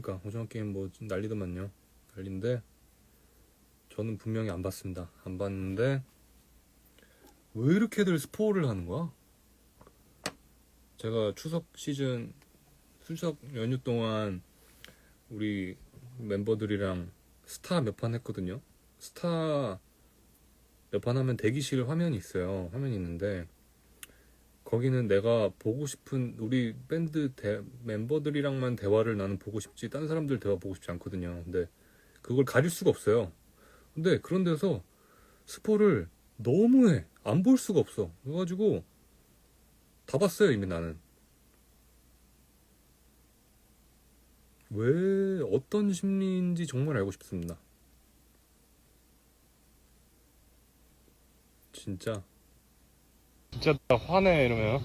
그러니까 오징어 게임 뭐 난리더만요. 난리인데 저는 분명히 안 봤습니다. 안 봤는데 왜 이렇게들 스포를 하는 거야? 제가 추석 시즌 추석 연휴 동안 우리 멤버들이랑 스타 몇 판 했거든요. 스타 몇 판 하면 대기실 화면이 있어요. 화면이 있는데 거기는 내가 보고 싶은 우리 밴드 대- 멤버들이랑만 대화를 나는 보고 싶지 다른 사람들 대화 보고 싶지 않거든요. 근데 그걸 가릴 수가 없어요. 근데 그런 데서 스포를 너무 해. 안 볼 수가 없어. 그래가지고 다 봤어요 이미 나는. 왜 어떤 심리인지 정말 알고 싶습니다. 진짜 진짜 나 화내 이러면